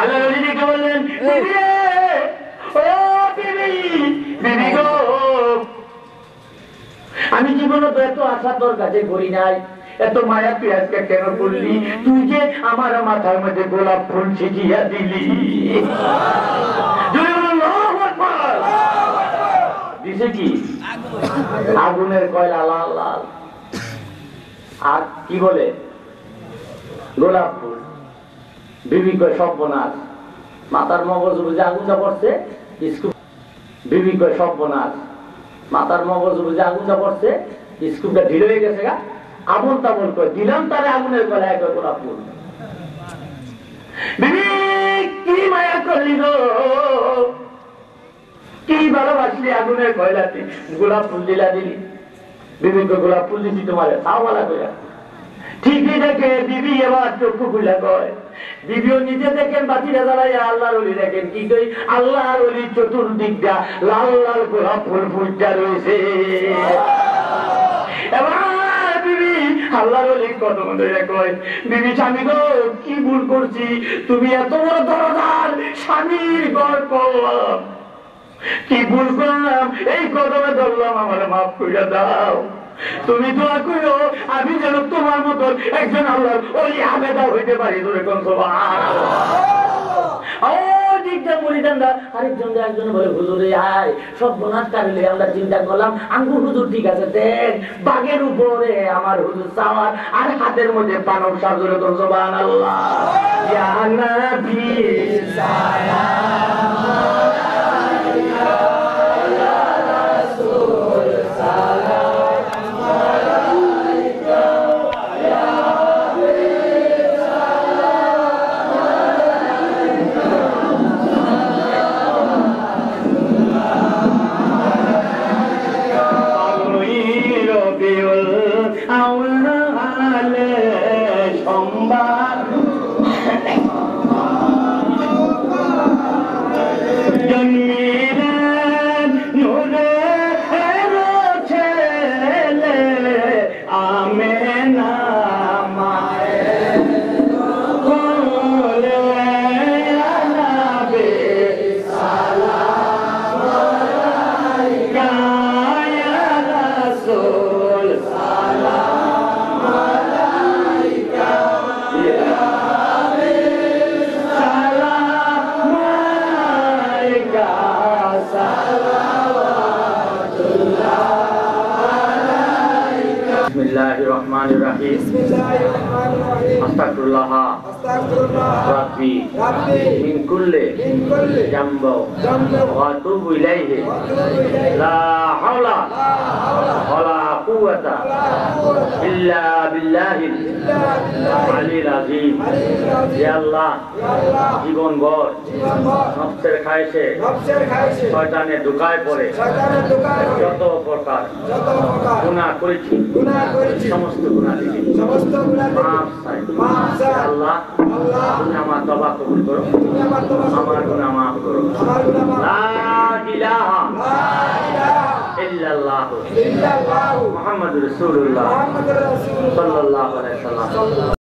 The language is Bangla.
আল্লাহ নবী ডেকে বললেন আমি জীবনে তো এত আশা তোর কাছে করি নাই। এত মায়া তুই আজকে কেন করলি? তুই যে আমার মাথার মধ্যে গোলাপ ফুল ছিটিয়া দিলি। আগুনের কয়লা লাল লাল। আর কি বলে? গোলাপ ফুল। বিবি কয়, সর্বনাশ। মাথার মগজ বুঝে আগুনটা পড়ছে, স্কুল বিবি কয়, সর্বনাশ। মাথার মগজ বুঝে আগুনটা পড়ছে, স্কুলটা ঢিল হয়ে গেছে গা। আগুন তামল কয়, দিলাম তারে আগুনের গলায় কয় গোলাপ ফুল। বিবি, কি মায়া করলি গো? কি ভালোবাসলি আগুনের কয়লাতে? গোলাপ ফুল দিলা দিলি। বিভিন্ন গোলাপ ফুল দিছি তোমার তাওয়ালা কইরা। ঠিকই দেখে বিবি এবার চক্ষু খুলে কয় বিবিও নিজে দেখেন আল্লাহর অলি দেখেন কি কই আল্লাহর অলি চতুর্দিকটা লাল লাল গোলাপ ফুল ফুলটা রয়েছে। বিবি স্বামী গো, কি ভুল করছি? তুমি এত বড় দরদার স্বামীর করলাম। কি ভুল করলাম? এই কদমে ধরলাম, আমার মাফ করে দাও। তুমি দোয়া করো আমি যেন তোমার মতো একজন আল্লাহ ওই আবেদা হইতে পারি তোরে কোন একজন বলে সব কাটলে আমরা চিন্তা করলাম, আঙ্গুর হুজুর ঠিক আছে দেখ বাগের উপরে আমার হুজুর চাওয়ার আর হাতের মধ্যে পানব সাজুরে কোন সোবান আল্লাহ Bomba! আস্তাগফিরুল্লাহ। রাব্বি। মিন কুল্লি জামব। ওয়া তুবু ইলাইহি। লা হাওলা। ওয়ালা কুওয়াতা। ইল্লা বিল্লাহিল আলিল আজিম হে আল্লাহ, জীবন ভর, নফসের খাইছে শয়তানে ঢুকায় পড়ে। যত প্রকার গুনাহ করেছি, সমস্ত গুনাহ থেকে মাফ চাই। আল্লাহ, তুমি আমার তবা কবুল করো। আমার গুনাহ মাফ করো। লা ইলাহা লা ইলাহা إلا الله. إلا الله. محمد رسول الله. محمد رسول الله. صلى الله عليه وسلم.